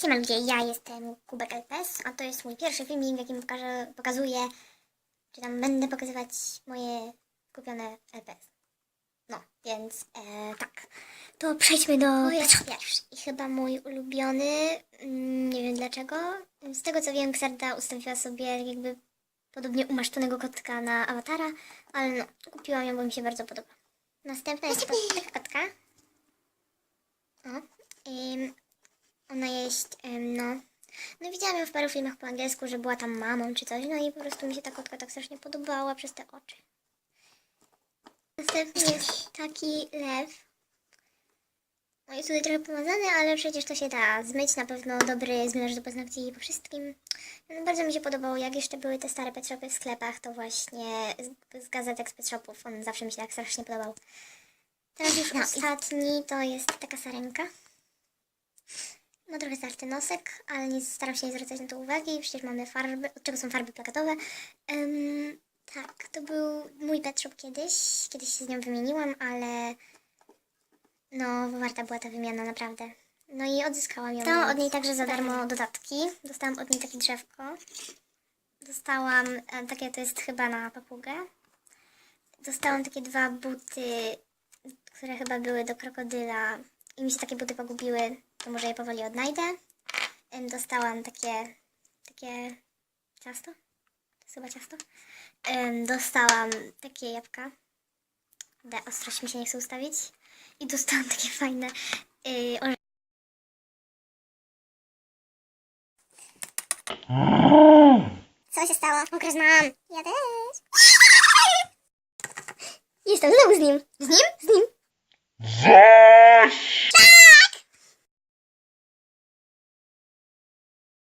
Siema ludzie, ja jestem Kubek LPS, a to jest mój pierwszy filmik, w jakim pokażę, pokazuję, czy tam będę pokazywać moje kupione LPS. No, więc e, tak. To przejdźmy do... To jest pierwszy i chyba mój ulubiony, mm, nie wiem dlaczego. Z tego co wiem, Xarda ustawiła sobie jakby podobnie umaszczonego kotka na awatara, ale no, kupiłam ją, bo mi się bardzo podoba. Następna jest pot- taka kotka. O, ym, no. No widziałam ją w paru filmach po angielsku, że była tam mamą czy coś, no i po prostu mi się ta kotka tak strasznie podobała przez te oczy. Następny jest taki lew. No jest tutaj trochę pomazany, ale przecież to się da zmyć. Na pewno dobry zmywarz do paznokci po wszystkim. No, bardzo mi się podobało, jak jeszcze były te stare pet shopy w sklepach, to właśnie z, z gazetek z pet shopów. On zawsze mi się tak strasznie podobał. Teraz już ostatni to jest taka sarenka. Ma trochę starty nosek, ale nie staram się nie zwracać na to uwagi. Przecież mamy farby, od czego są farby plakatowe. Em, tak, to był mój pet shop kiedyś. Kiedyś się z nią wymieniłam, ale no, warta była ta wymiana naprawdę. No i odzyskałam ją. Dostałam od niej także za darmo dodatki. Dostałam od niej takie drzewko. Dostałam, e, takie to jest chyba na papugę. Dostałam takie dwa buty, które chyba były do krokodyla i mi się takie buty pogubiły, to może je powoli odnajdę. Dostałam takie, takie ciasto. To jest chyba ciasto. Dostałam takie jabłka. Da, ostrość mi się nie chce ustawić. I dostałam takie fajne yy, Co się stało? Okres mam. Ja też. Jestem znowu z nim. Z nim? Z nim. Zaś!